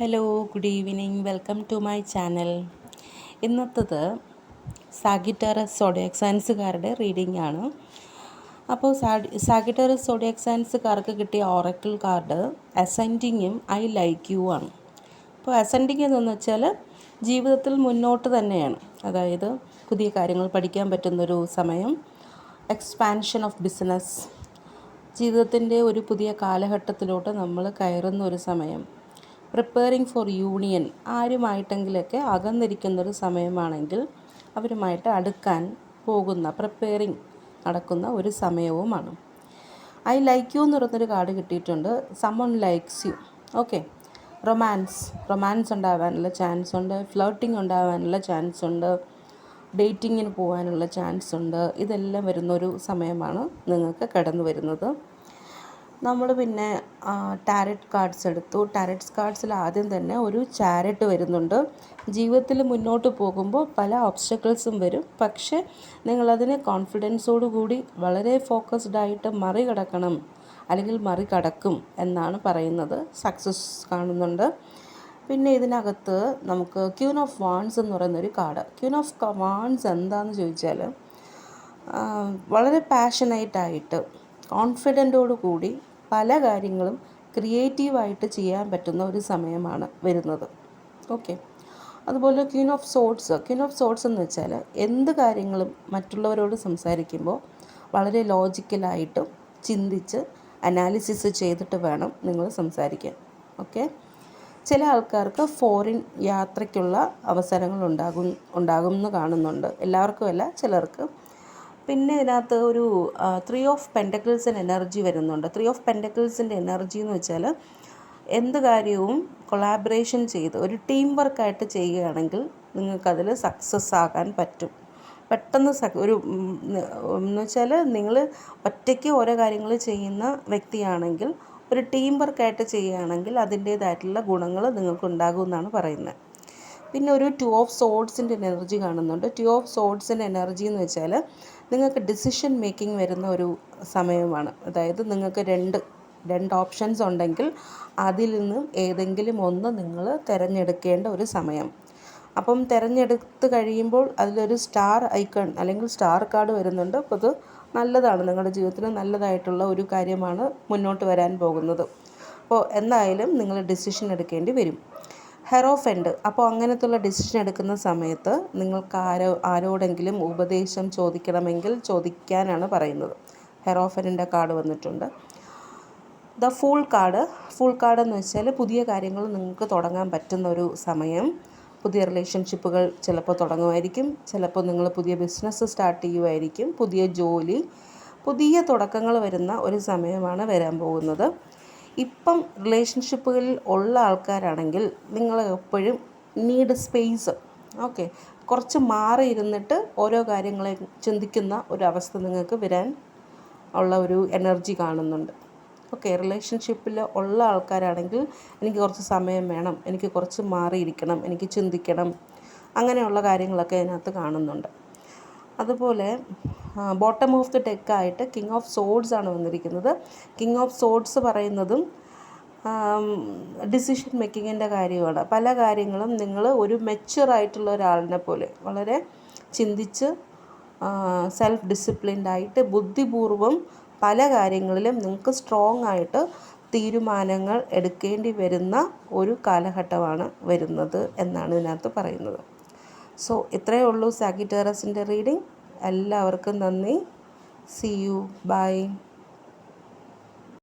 Hello good evening. Welcome to my channel. ഇന്നത്തത് Sagittarius zodiac സയൻസുകാരുടെ reading ആണ്. അപ്പോൾ Sagittarius zodiac സയൻസുകാർക്ക് കിട്ടിയ ഓറക്കിൾ കാർഡ് അസെൻഡിങ്ങും ഐ ലൈക്ക് യു ആണ്. അപ്പോൾ അസെൻഡിങ് എന്ന് വെച്ചാൽ ജീവിതത്തിൽ മുന്നോട്ട് തന്നെയാണ്. അതായത് പുതിയ കാര്യങ്ങൾ പഠിക്കാൻ പറ്റുന്നൊരു സമയം എക്സ്പാൻഷൻ ഓഫ് ബിസിനസ് ജീവിതത്തിന്റെ ഒരു പുതിയ കാലഘട്ടത്തിലോട്ട് നമ്മൾ കയറുന്ന ഒരു സമയം. പ്രിപ്പയറിങ് ഫോർ യൂണിയൻ ആരുമായിട്ടെങ്കിലൊക്കെ അകന്നിരിക്കുന്നൊരു സമയമാണെങ്കിൽ അവരുമായിട്ട് അടുക്കാൻ പോകുന്ന പ്രിപ്പയറിങ് നടക്കുന്ന ഒരു സമയവുമാണ്. ഐ ലൈക്ക് യു എന്ന് പറയുന്നൊരു കാർഡ് കിട്ടിയിട്ടുണ്ട്. Someone likes you okay romance romance ഉണ്ടാകാനുള്ള ചാൻസ് ഉണ്ട്. ഫ്ലോട്ടിങ് ഉണ്ടാകാനുള്ള ചാൻസ് ഉണ്ട്. ഡേറ്റിങ്ങിന് പോകാനുള്ള ചാൻസ് ഉണ്ട്. ഇതെല്ലാം വരുന്നൊരു സമയമാണ് നിങ്ങൾക്ക് കടന്നു വരുന്നത്. നമ്മൾ പിന്നെ ടാരറ്റ് കാർഡ്സ് എടുത്തു. ടാരറ്റ്സ് കാർഡ്സിൽ ആദ്യം തന്നെ ഒരു ചാരറ്റ് വരുന്നുണ്ട്. ജീവിതത്തിൽ മുന്നോട്ട് പോകുമ്പോൾ പല ഓബ്സ്റ്റക്കിൾസും വരും. പക്ഷേ നിങ്ങളതിനെ കോൺഫിഡൻസോടു കൂടി വളരെ ഫോക്കസ്ഡ് ആയിട്ട് മറികടക്കണം. അല്ലെങ്കിൽ മറികടക്കും എന്നാണ് പറയുന്നത്. സക്സസ് കാണുന്നുണ്ട്. പിന്നെ ഇതിനകത്ത് നമുക്ക് ക്യൂൻ ഓഫ് വാൺസ് എന്ന് പറയുന്നൊരു കാർഡ് ക്യൂൻ ഓഫ് വാൺസ് എന്താണെന്ന് ചോദിച്ചാൽ വളരെ പാഷനേറ്റായിട്ട് കോൺഫിഡന്റോടു കൂടി പല കാര്യങ്ങളും ക്രിയേറ്റീവായിട്ട് ചെയ്യാൻ പറ്റുന്ന ഒരു സമയമാണ് വരുന്നത്. ഓക്കെ. അതുപോലെ queen of swords queen of swords എന്ന് വെച്ചാൽ എന്ത് കാര്യങ്ങളും മറ്റുള്ളവരോട് സംസാരിക്കുമ്പോൾ വളരെ ലോജിക്കലായിട്ടും ചിന്തിച്ച് അനാലിസിസ് ചെയ്തിട്ട് വേണം നിങ്ങൾ സംസാരിക്കാൻ. ഓക്കെ. ചില ആൾക്കാർക്ക് ഫോറിൻ യാത്രയ്ക്കുള്ള അവസരങ്ങൾ ഉണ്ടാകും ഉണ്ടാകുമെന്ന് കാണുന്നുണ്ട് കാണുന്നുണ്ട്. എല്ലാവർക്കുമല്ല ചിലർക്ക് പിന്നെ ഇതിനകത്ത് ഒരു ത്രീ ഓഫ് പെന്റക്കിൾസിന്റെ എനർജി വരുന്നുണ്ട്. ത്രീ ഓഫ് പെന്റക്കിൾസിന്റെ എനർജി എന്ന് വെച്ചാൽ എന്ത് കാര്യവും കൊളാബറേഷൻ ചെയ്ത് ഒരു ടീം വർക്കായിട്ട് ചെയ്യുകയാണെങ്കിൽ നിങ്ങൾക്കതിൽ സക്സസ് ആകാൻ പറ്റും. പെട്ടെന്ന് സ ഒരു എന്ന് വെച്ചാൽ നിങ്ങൾ ഒറ്റയ്ക്ക് ഓരോ കാര്യങ്ങൾ ചെയ്യുന്ന വ്യക്തിയാണെങ്കിൽ ഒരു ടീം വർക്കായിട്ട് ചെയ്യുകയാണെങ്കിൽ അതിന്റേതായിട്ടുള്ള ഗുണങ്ങൾ നിങ്ങൾക്ക് ഉണ്ടാകുമെന്നാണ് പറയുന്നത്. പിന്നെ ഒരു ടു ഓഫ് സോഡ്സിന്റെ എനർജി കാണുന്നുണ്ട്. ടു ഓഫ് സോഡ്സിന്റെ എനർജി എന്ന് വെച്ചാൽ നിങ്ങൾക്ക് ഡിസിഷൻ മേക്കിംഗ് വരുന്ന ഒരു സമയമാണ്. അതായത് നിങ്ങൾക്ക് രണ്ട് രണ്ട് ഓപ്ഷൻസ് ഉണ്ടെങ്കിൽ അതിൽ നിന്നും ഏതെങ്കിലും ഒന്ന് നിങ്ങൾ തിരഞ്ഞെടുക്കേണ്ട ഒരു സമയം. അപ്പം തിരഞ്ഞെടുത്ത് കഴിയുമ്പോൾ അതിലൊരു സ്റ്റാർ ഐക്കൺ അല്ലെങ്കിൽ സ്റ്റാർ കാർഡ് വരുന്നുണ്ട്. അപ്പോൾ അത് നല്ലതാണ്. നിങ്ങളുടെ ജീവിതത്തിന് നല്ലതായിട്ടുള്ള ഒരു കാര്യമാണ് മുന്നോട്ട് വരാൻ പോകുന്നത്. അപ്പോൾ എന്തായാലും നിങ്ങൾ ഡിസിഷൻ എടുക്കേണ്ടി വരും. ഹെറോഫെൻഡ് അപ്പോൾ അങ്ങനത്തുള്ള ഡിസിഷൻ എടുക്കുന്ന സമയത്ത് നിങ്ങൾക്ക് ആരോ ആരോടെങ്കിലും ഉപദേശം ചോദിക്കണമെങ്കിൽ ചോദിക്കാനാണ് പറയുന്നത്. ഹെറോഫെൻഡിന്റെ കാർഡ് വന്നിട്ടുണ്ട്. The fool card fool card എന്ന് വെച്ചാൽ പുതിയ കാര്യങ്ങൾ നിങ്ങൾക്ക് തുടങ്ങാൻ പറ്റുന്ന ഒരു സമയം. പുതിയ റിലേഷൻഷിപ്പുകൾ ചിലപ്പോൾ തുടങ്ങുമായിരിക്കും. ചിലപ്പോൾ നിങ്ങൾ പുതിയ ബിസിനസ് സ്റ്റാർട്ട് ചെയ്യുമായിരിക്കും. പുതിയ ജോലി പുതിയ തുടക്കങ്ങൾ വരുന്ന ഒരു സമയമാണ് വരാൻ പോകുന്നത്. ഇപ്പം റിലേഷൻഷിപ്പുകളിൽ ഉള്ള ആൾക്കാരാണെങ്കിൽ നിങ്ങൾ എപ്പോഴും നീഡ് സ്പേസ് ഓക്കെ കുറച്ച് മാറി ഇരുന്നിട്ട് ഓരോ കാര്യങ്ങളെ ചിന്തിക്കുന്ന ഒരു അവസ്ഥ നിങ്ങൾക്ക് വരാൻ ഉള്ള ഒരു എനർജി കാണുന്നുണ്ട്. ഓക്കെ റിലേഷൻഷിപ്പിൽ ഉള്ള ആൾക്കാരാണെങ്കിൽ എനിക്ക് കുറച്ച് സമയം വേണം. എനിക്ക് കുറച്ച് മാറിയിരിക്കണം. എനിക്ക് ചിന്തിക്കണം. അങ്ങനെയുള്ള കാര്യങ്ങളൊക്കെ അതിനകത്ത് കാണുന്നുണ്ട്. അതുപോലെ ബോട്ടം ഓഫ് ദി ഡെക്കായിട്ട് കിങ് ഓഫ് സോഡ്സ് ആണ് വന്നിരിക്കുന്നത്. കിങ് ഓഫ് സോഡ്സ് പറയുന്നതും ഡിസിഷൻ മേക്കിങ്ങിന്റെ കാര്യമാണ്. പല കാര്യങ്ങളും നിങ്ങൾ ഒരു മെച്ചുറായിട്ടുള്ള ഒരാളിനെ പോലെ വളരെ ചിന്തിച്ച് സെൽഫ് ഡിസിപ്ലിൻഡായിട്ട് ബുദ്ധിപൂർവം പല കാര്യങ്ങളിലും നിങ്ങൾക്ക് സ്ട്രോങ് ആയിട്ട് തീരുമാനങ്ങൾ എടുക്കേണ്ടി വരുന്ന ഒരു കാലഘട്ടമാണ് വരുന്നത് എന്നാണ് ഇതിനകത്ത് പറയുന്നത്. സോ ഇത്രയേ ഉള്ളൂ സാഗിറ്റേറസിന്റെ റീഡിംഗ് എല്ലാവർക്കും നന്ദി. C U by